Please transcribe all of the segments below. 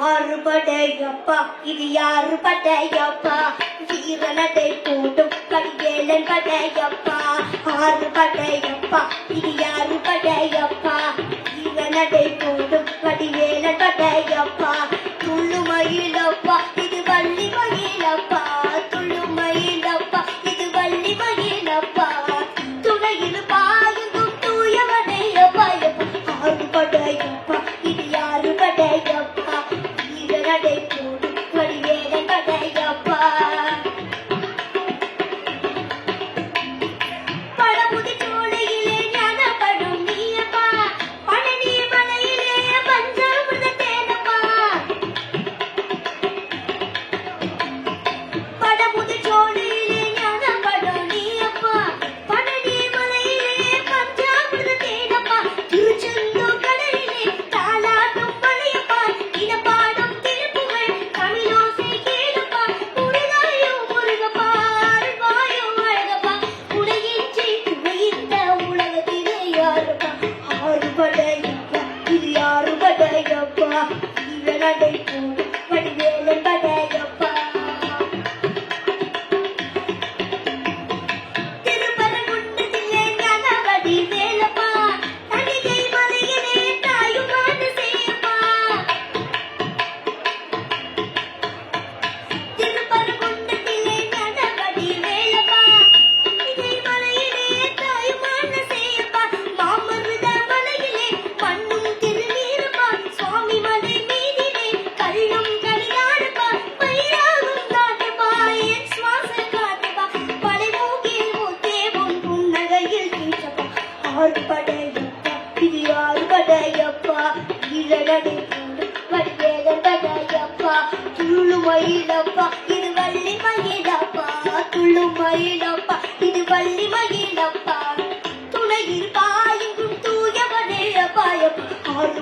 யாரு படையப்பா இது யாரு படையப்பா வீரனதை கூட்டும் கடிவேலன் படையப்பா. ஆறு படையப்பா இது யாரு படையப்பா வீரனதை கூட்டும் கடிவேலன் படையப்பா.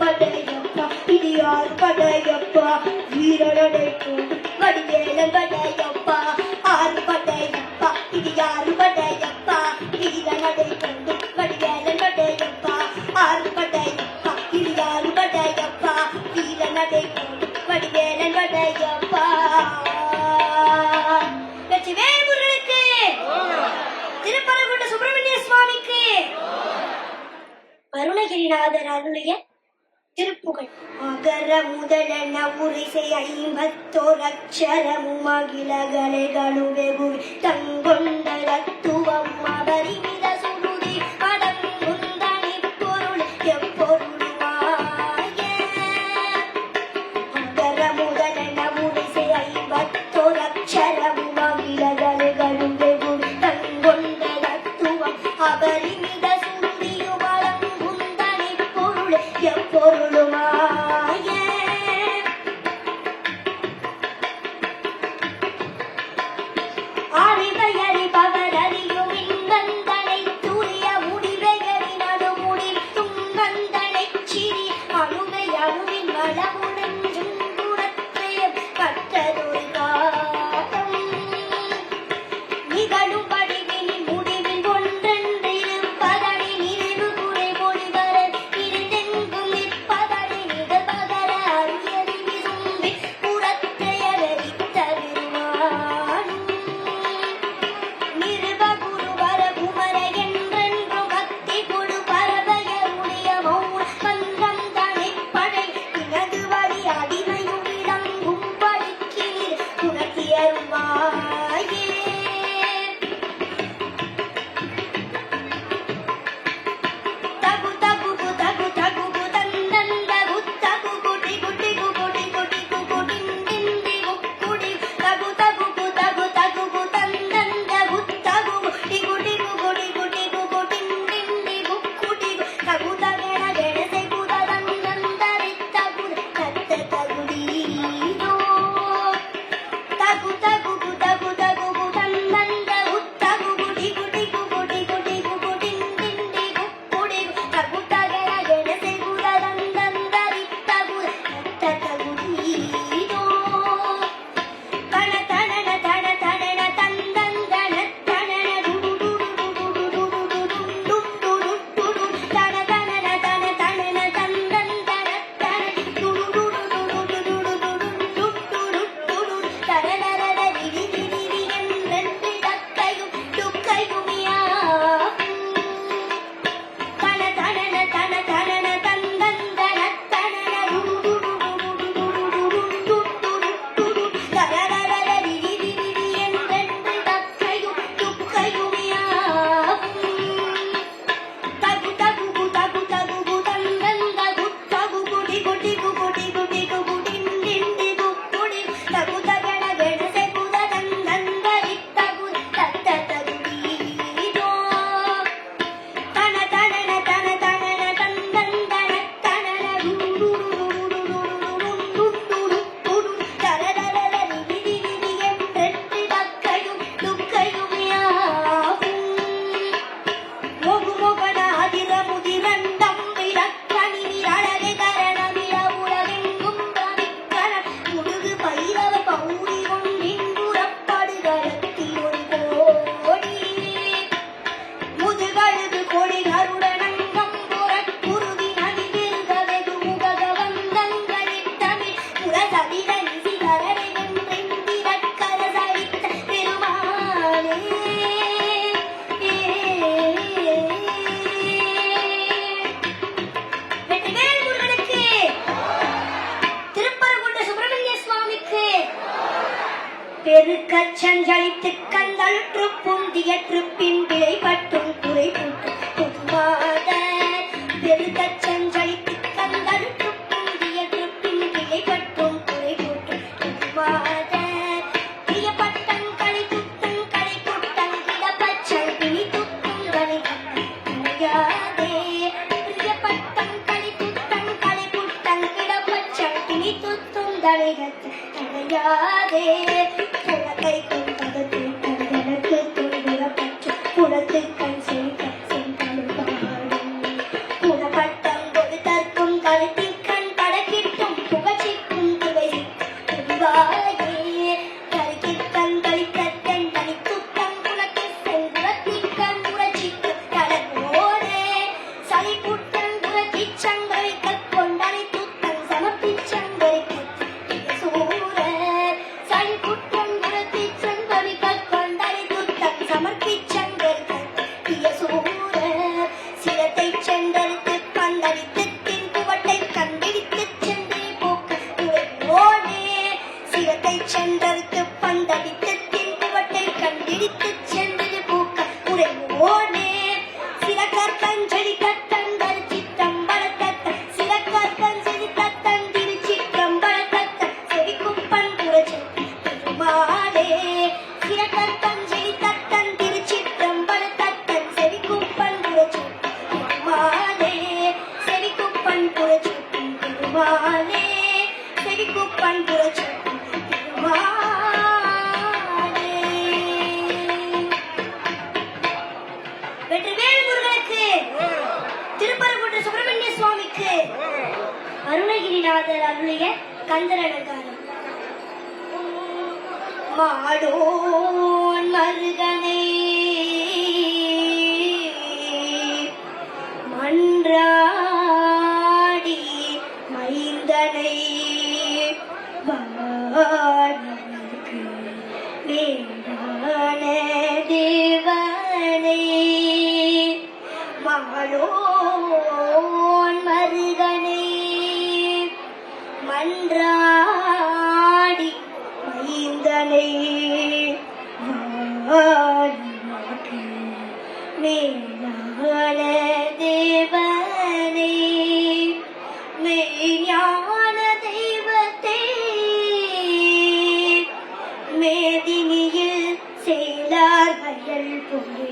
படையப்பா இது யார் படையப்பா வீரடைக்கும் வடிவேலன் படையப்பா ஆறு படையப்பா இது யார் படையப்பா வீரடைக்கும் வடிவேலன் படையப்பா ஆறு படையப்பா இது யார் படையப்பா வீரடைக்கும் வடிவேலன் படையப்பா வெற்றிவேமுருகனுக்கு திருப்பரங்குன்ற சுப்பிரமணிய சுவாமிக்கு. வருணகிரிநாதர் அருளிய திருப்புகழ். அகர முதலன உரிசை ஐம்பத்தோர் அக்ஷரமும் அகிலகலைகளும் வெகுவி தங்கொண்ட தத்துவம் அவரின் பெருக்கச் சஞ்சலித்து கந்தல் திருப்பும் தியற்று பின் விளைபற்றும் குறைபூட்டும் Okay.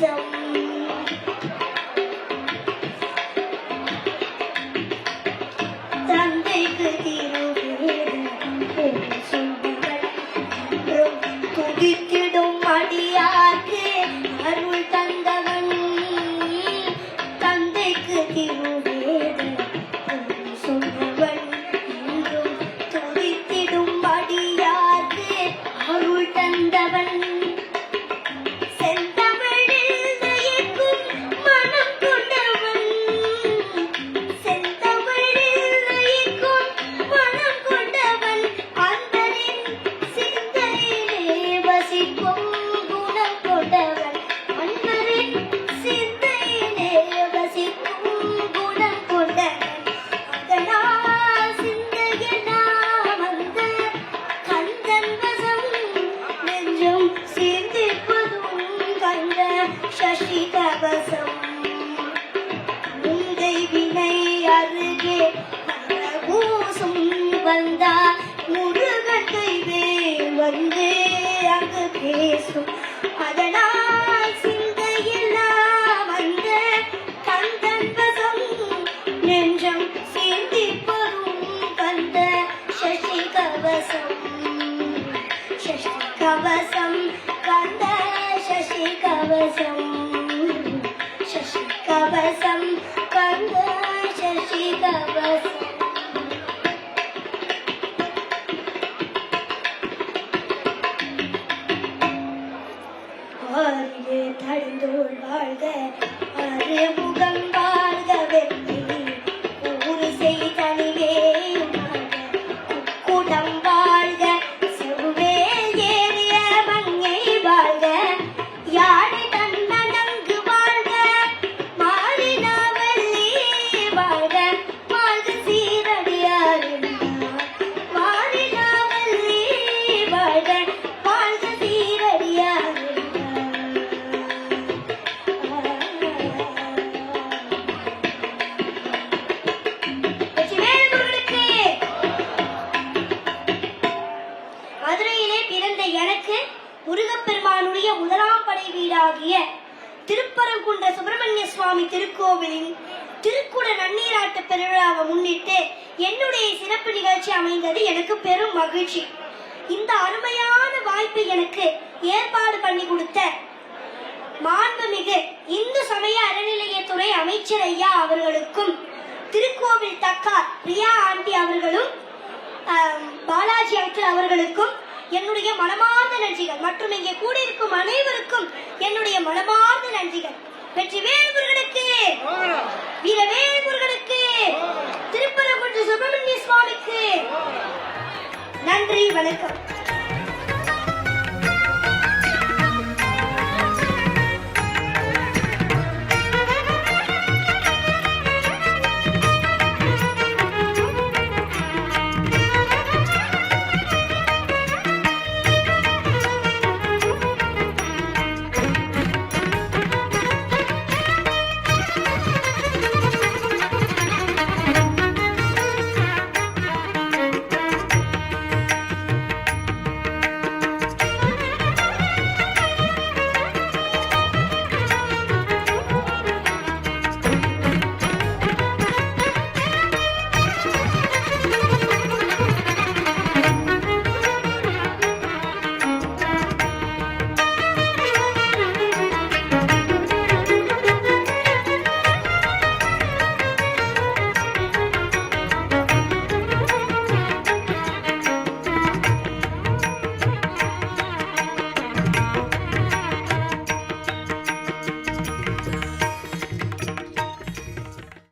myself. வினை அருகே பூசும் வந்தார். முருகன் கைவே வந்து அங்கு பேசும். ஆசிரியனுக்கு ஏற்பாடு பண்ணி கொடுத்த மாண்புமிகு இந்து சமய அறநிலையத்துறை அமைச்சர் ஐயா அவர்களுக்கும் திருக்கோவில் தக்கார் பிரியா ஆண்டி அவர்களும் பாலாஜி அங்கிள் அவர்களுக்கும் என்னுடைய மனமார்ந்த நன்றிகள். மற்றும் இங்கே கூடியிருக்கும் அனைவருக்கும் என்னுடைய மனமார்ந்த நன்றிகள். வெற்றி வேல்முருகனுக்கு! வீர வேல்முருகனுக்கு! திருப்பரங்குன்று சுப்பிரமணிய சுவாமிக்கு! நன்றி வணக்கம்.